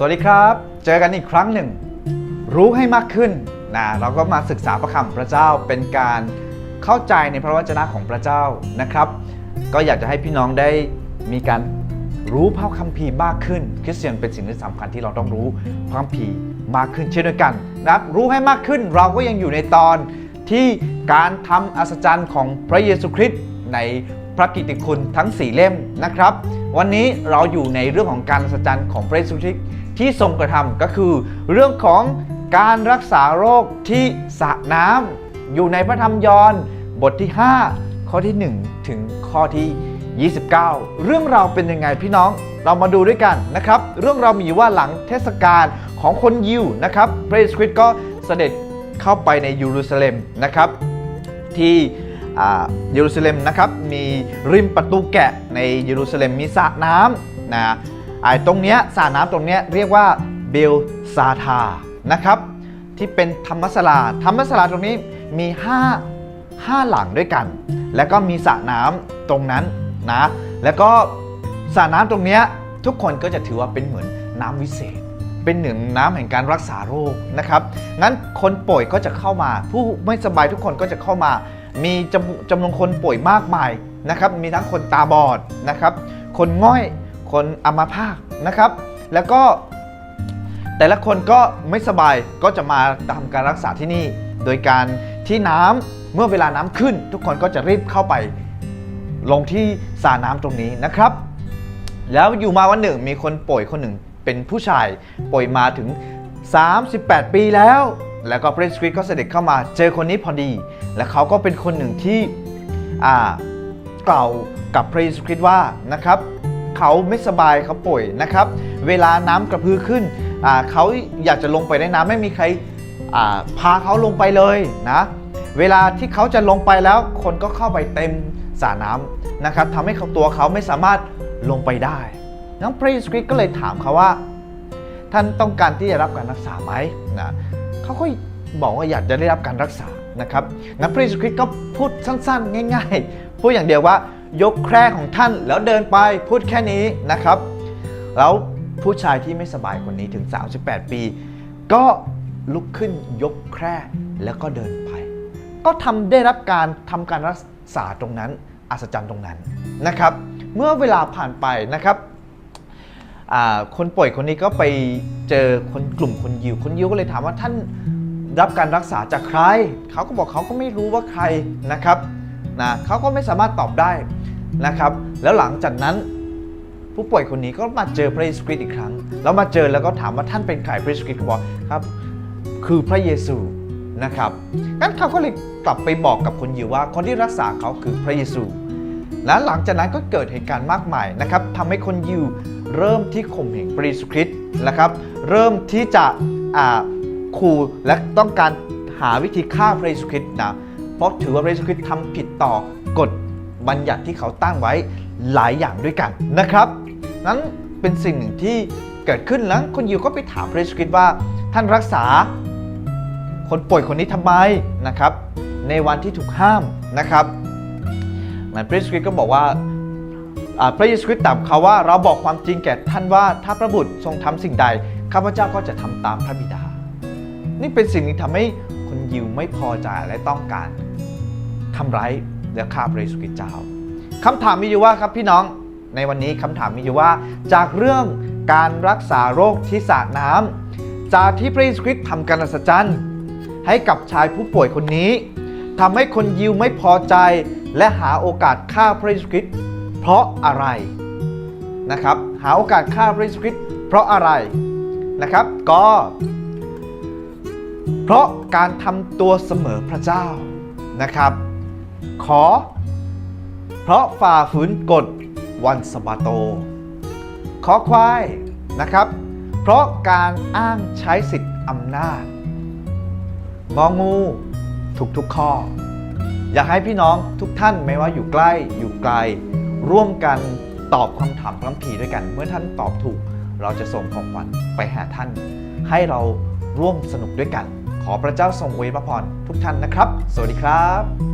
สวัสดีครับ เจอกันอีกครั้งหนึ่ง รู้ให้มากขึ้นนะเราก็มาศึกษาพระคำพระเจ้าเป็นการเข้าใจในพระวจนะของพระเจ้านะครับ ก็อยากจะให้พี่น้องได้มีการรู้พระคัมภีร์มากขึ้น คริสเตียนเป็นสิ่งที่สำคัญที่เราต้องรู้พระคัมภีร์มากขึ้นเช่นเดียวกันนะรู้ให้มากขึ้นเราก็ยังอยู่ในตอนที่การทำอัศจรรย์ของพระเยซูคริสต์ในพระกิตติคุณทั้ง 4 เล่มนะครับ วันนี้เราอยู่ในเรื่องของการอัศจรรย์ของพระเยซูคริสต์ที่ทรงกระทำก็คือ เรื่องของการรักษาโรคที่สระน้ำอยู่ในพระธรรมยอห์นบทที่ 5 ข้อที่ 1 ถึงข้อที่ 29 เรื่องราวเป็นยังไงพี่น้องเรามาดูด้วยกันนะครับ เรื่องราวมีว่าหลังเทศกาลของคนยิวนะครับพระเยซูคริสต์ก็เสด็จเข้าไปในเยรูซาเล็มนะครับ ที่ เยรูซาเล็มนะครับมีริมประตูแกะในเยรูซาเล็มมีสระน้ำนะไอ้ตรงเนี้ยสระน้ำตรงเนี้ยเรียกว่าเบลซาธานะครับที่เป็นธรรมศาลาธรรมศาลาตรงนี้มี5 5หลังด้วยกัน แล้วก็มีสระน้ำตรงนั้นนะแล้วก็สระน้ำตรงเนี้ยทุกคนก็จะถือว่าเป็นเหมือนน้ำวิเศษเป็นหนึ่งน้ำแห่งการรักษาโรคนะครับ งั้นคนป่วยก็จะเข้ามา ผู้ไม่สบายทุกคนก็จะเข้ามามีจำจำนวนคนป่วยมากมายนะครับ มีทั้งคนตาบอดนะครับ คนง่อย คนอัมพาตนะครับ แล้วก็แต่ละคนก็ไม่สบายก็จะมาทำการรักษาที่นี่ โดยการที่น้ำเมื่อเวลาน้ำขึ้น ทุกคนก็จะรีบเข้าไปลงที่สระน้ำตรงนี้นะครับ แล้วอยู่มาวันหนึ่งมีคนป่วยคนหนึ่งเป็นผู้ชายป่วยมาถึง 38 ปีแล้ว แล้วก็พระเยซูคริสก็เสด็จเข้ามาเจอคนนี้พอดี และเขาก็เป็นคนหนึ่งที่กล่าวกับพระเยซูคริสต์ว่านะครับเขาไม่สบายเขาป่วยนะครับ เวลาน้ำกระพือขึ้นเขาอยากจะลงไปในน้ำไม่มีใครพาเขาลงไปเลยนะเวลาที่เขาจะลงไปแล้วคนก็เข้าไปเต็มสระน้ำนะครับทำให้ตัวเขาไม่สามารถลงไปได้น้องพระเยซูคริสต์ก็เลยถามเขาว่า ท่านต้องการที่จะรับการรักษาไหมนะ เขาก็บอกว่าอยากจะได้รับการรักษานะครับงั้นพระเยซูคริสต์ก็พูดสั้นๆ ง่ายๆ พูดอย่างเดียวว่ายกแคร่ของท่านแล้วเดินไปพูดแค่นี้นะครับ แล้วผู้ชายที่ไม่สบายคนนี้ถึง 38 ปี ก็ลุกขึ้นยกแคร่แล้วก็เดินไป ก็ทำได้รับการทำการรักษาตรงนั้นอัศจรรย์ตรงนั้นนะครับ เมื่อเวลาผ่านไปนะครับ คนป่วยคนนี้ก็ไปเจอคนกลุ่มคนยิว คนยิวก็เลยถามว่าท่านรับการรักษาจากใคร เขาก็บอกเขาก็ไม่รู้ว่าใครนะครับนะเขาก็ไม่สามารถตอบได้นะครับ แล้วหลังจากนั้นผู้ป่วยคนนี้ก็มาเจอพระเยซูคริสต์อีกครั้ง แล้วมาเจอแล้วก็ถามว่าท่านเป็นใครพระเยซูคริสต์ก็บอกครับ คือพระเยซูนะครับงั้นเขาก็เลยกลับไปบอกกับคนยิวว่า คนที่รักษาเขาคือพระเยซู และหลังจากนั้นก็เกิดเหตุการณ์มากมายนะครับทำให้คนยิว เริ่มที่ข่มเหงพระเยซูคริสต์นะครับ เริ่มที่จะขู่และต้องการหาวิธีฆ่าพระเยซูคริสต์นะเพราะถือว่าพระเยซูคริสต์ทำผิดต่อกฎบัญญัติที่เขาตั้งไว้หลายอย่างด้วยกันนะครับ นั้นเป็นสิ่งหนึ่งที่เกิดขึ้นแล้วคนยิวก็ไปถามพระเยซูคริสต์ว่า ท่านรักษาคนป่วยคนนี้ทำไมนะครับ ในวันที่ถูกห้ามนะครับมันพระเยซูคริสต์ก็บอกว่า พระเยซูคริสต์ตรัสเขาว่าเราบอกความจริงแก่ท่านว่าถ้าพระบุตรทรงทำสิ่งใดข้าพเจ้าก็จะทำตามพระบิดา นี่เป็นสิ่งที่ทำให้คนยิวไม่พอใจและต้องการทำร้ายและฆ่าพระเยซูคริสต์เจ้าคำถามมีอยู่ว่าครับพี่น้องในวันนี้คำถามมีอยู่ว่า จากเรื่องการรักษาโรคที่สระน้ำจากที่พระเยซูคริสต์ทำการอัศจรรย์ให้กับชายผู้ป่วยคนนี้ทำให้คนยิวไม่พอใจและหาโอกาสฆ่าพระเยซูคริสต์ เพราะอะไรนะครับ หาโอกาสฆ่าพระเยซูคริสต์เพราะอะไรนะครับ ก็ เพราะการทำตัวเสมอพระเจ้านะครับ ขอ เพราะฝ่าฝืนกฎวันสบาโต ขอควายนะครับ เพราะการอ้างใช้สิทธิอำนาจงองงูทุกทุกๆข้อ อยากให้พี่น้องทุกท่านไม่ว่าอยู่ใกล้อยู่ไกล ร่วมกันตอบคำถามพระคัมภีร์ด้วยกัน เมื่อท่านตอบถูก เราจะส่งของขวัญไปหาท่าน ให้เราร่วมสนุกด้วยกัน ขอพระเจ้าทรงอวยพระพรทุกท่านนะครับ สวัสดีครับ